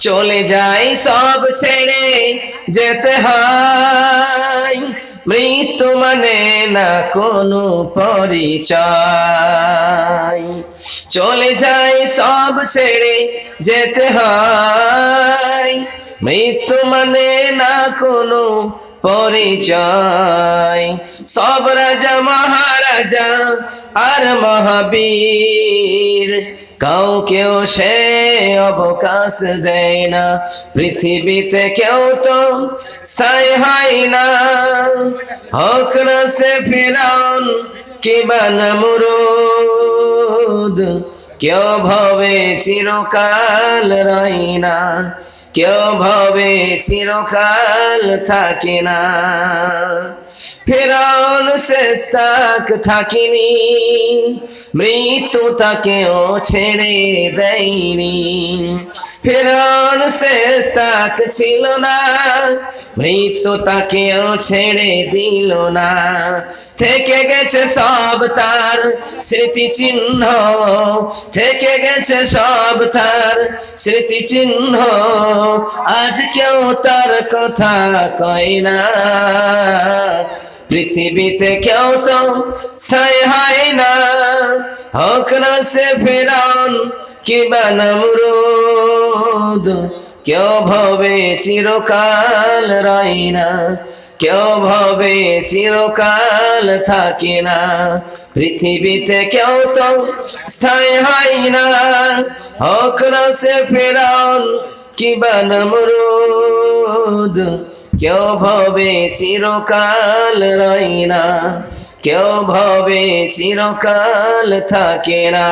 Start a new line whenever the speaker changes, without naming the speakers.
চলে যাই সব ছেড়ে যেতে হয়। মৃত্যু মানে না কোনো পরিচয়। চলে যাই সব ছেড়ে যেতে হয়। মৃত্যু মানে না কোনো পরিচয়। সব রাজা, মহারাজা আর মহাবীর, কাউকেও সে অবকাশ দেয় না। পৃথিবীতে কেউ তো স্থায়ী হয় না। হোক না সে ফেরাউন কিবা নমরুদ কেউ ভবে চিরকাল রই না, কেউ ভবে চিরকাল থাকে না। ফেরাউন শেষ তাক থাকিনি, মৃত্যু তাকেও ছেড়ে দেয়নি। ফেরাউন শেষ তাক ছিল না। মৃত্যু তাকেও ছেড়ে দিল না। থেকে গেছে সব তার স্মৃতি চিহ্ন থেকে গেছে সব তার স্মৃতি চিহ্ন আজ কেউ তার কথা কয় না। পৃথিবীতে কেউ তো স্থায়ী হয় না। হোক না সে ফেরান কিবা নমরুদ কেউ ভবে চিরকাল রাই না, কেউ ভবে চিরকাল থাকে না। পৃথিবীতে কেউ তো স্থায়ী হয় না। হোক না সে ফেরান কিবা নমরুদ, কেউ ভবে চিরকাল রই না, কেউ ভবে চিরকাল থাকে না।